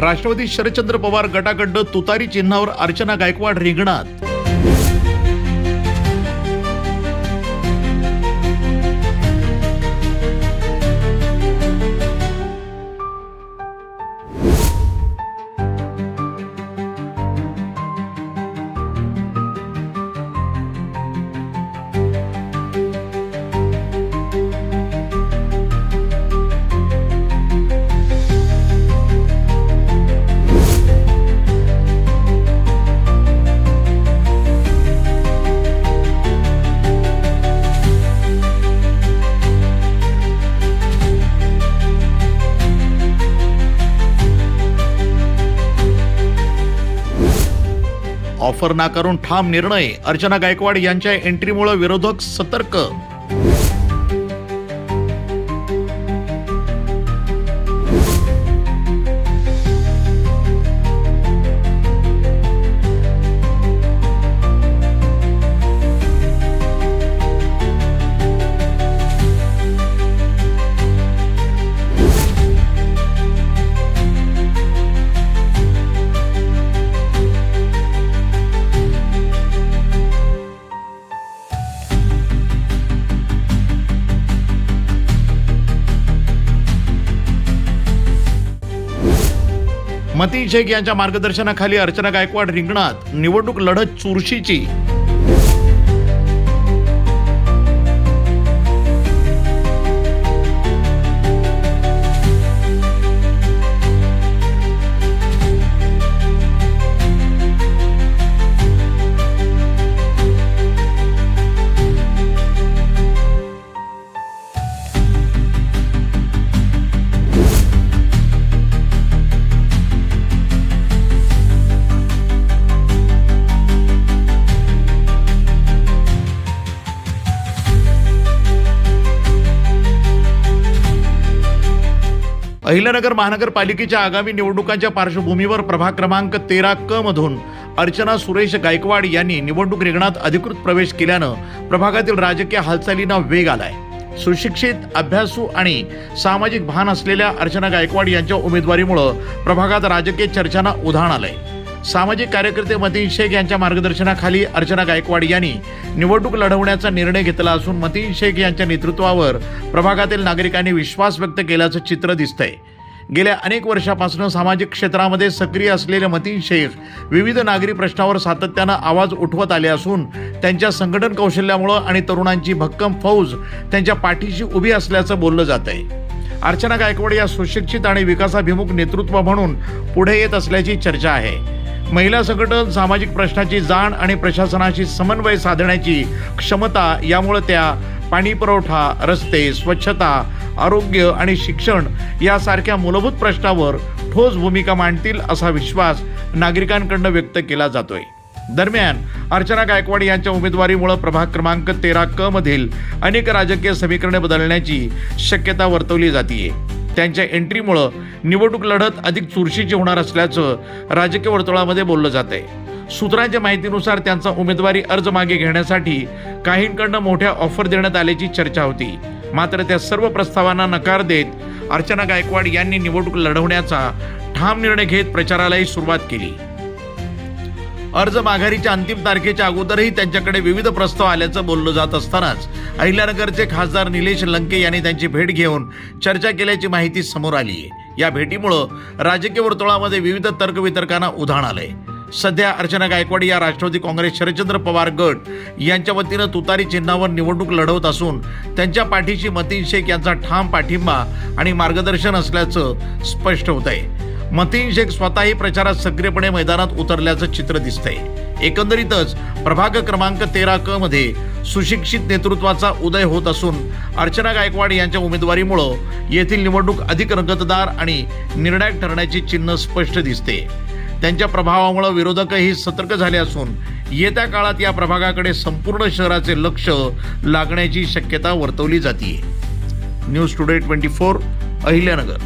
राष्ट्रवादी शरदचंद्र पवार गटाकडं तुतारी चिन्हावर अर्चना गायकवाड रिंगणात. ऑफर नाकारून ठाम निर्णय. अर्चना गायकवाड यांच्या एंट्रीमुळे विरोधक सतर्क मती शेख यांच्या मार्गदर्शनाखाली अर्चना गायकवाड रिंगणात निवडणूक लढत चुरशीची. अहिल्यानगर महानगरपालिकेच्या आगामी निवडणुकांच्या पार्श्वभूमीवर प्रभाग क्रमांक तेरा क मधून अर्चना सुरेश गायकवाड यांनी निवडणूक रिंगणात अधिकृत प्रवेश केल्यानं प्रभागातील राजकीय हालचालींना वेग आलाय. सुशिक्षित अभ्यासू आणि सामाजिक भान असलेल्या अर्चना गायकवाड यांच्या उमेदवारीमुळं प्रभागात राजकीय चर्चांना उधाण आलंय. सामाजिक कार्यकर्ते मतीन शेख यांच्या मार्गदर्शनाखाली अर्चना गायकवाड यांनी निवडणूक लढवण्याचा निर्णय घेतला असून मतीन शेख यांच्या नेतृत्वावर प्रभागातील नागरिकांनी विश्वास व्यक्त केल्याचं चित्र दिसतंय. गेल्या अनेक वर्षापासून सामाजिक क्षेत्रामध्ये सक्रिय असलेले मतीन शेख विविध नागरी प्रश्नावर सातत्यानं आवाज उठवत आले असून त्यांच्या संघटन कौशल्यामुळं आणि तरुणांची भक्कम फौज त्यांच्या पाठीशी उभी असल्याचं बोललं जात आहे अर्चना गायकवाड या सुशिक्षित आणि विकासाभिमुख नेतृत्व म्हणून पुढे येत असल्याची चर्चा आहे. महिला संघटन सामाजिक प्रश्नाची जाण आणि प्रशासनाशी समन्वय साधण्याची क्षमता यामुळे त्या पाणी पुरवठा रस्ते स्वच्छता आरोग्य आणि शिक्षण यासारख्या मूलभूत प्रश्नावर ठोस भूमिका मांडतील असा विश्वास नागरिकांकडनं व्यक्त केला जातोय. दरम्यान अर्चना गायकवाड यांच्या उमेदवारीमुळे प्रभाग क्रमांक तेरा क मधील अनेक राजकीय समीकरणे बदलण्याची शक्यता वर्तवली जाते त्यांच्या एंट्रीमुळं निवडणूक लढत अधिक चुरशीची होणार असल्याचं राजकीय वर्तुळामध्ये बोललं जात आहे सूत्रांच्या माहितीनुसार त्यांचा उमेदवारी अर्ज मागे घेण्यासाठी काहींकडनं मोठ्या ऑफर देण्यात आल्याची चर्चा होती. मात्र त्या सर्व प्रस्तावांना नकार देत अर्चना गायकवाड यांनी निवडणूक लढवण्याचा ठाम निर्णय घेत प्रचारालाही सुरुवात केली. अर्ज माघारीच्या अंतिम तारखेच्या अगोदरही त्यांच्याकडे विविध प्रस्ताव आल्याचं बोललं जात असतानाच अहिल्यानगरचे खासदार निलेश लंके यांनी त्यांची भेट घेऊन चर्चा केल्याची माहिती समोर आली आहे या भेटीमुळं राजकीय वर्तुळामध्ये विविध तर्कवितर्कांना उधाण आलंय. सध्या अर्चना गायकवाड या राष्ट्रवादी काँग्रेस शरदचंद्र पवार गट यांच्या वतीनं तुतारी चिन्हावर निवडणूक लढवत असून त्यांच्या पाठीशी मतीन शेख यांचा ठाम पाठिंबा आणि मार्गदर्शन असल्याचं स्पष्ट होत आहे मतीन शेख स्वतःही प्रचारात सक्रियपणे मैदानात उतरल्याचं चित्र दिसतंय. एकंदरीतच प्रभाग क्रमांक तेरा क मध्ये सुशिक्षित नेतृत्वाचा उदय होत असून अर्चना गायकवाड यांच्या उमेदवारीमुळं येथील निवडणूक अधिक रंगतदार आणि निर्णायक ठरण्याची चिन्ह स्पष्ट दिसते. त्यांच्या प्रभावामुळे विरोधकही सतर्क झाले असून येत्या काळात या प्रभागाकडे संपूर्ण शहराचे लक्ष लागण्याची शक्यता वर्तवली जाते news today twenty four Ahilyanagar.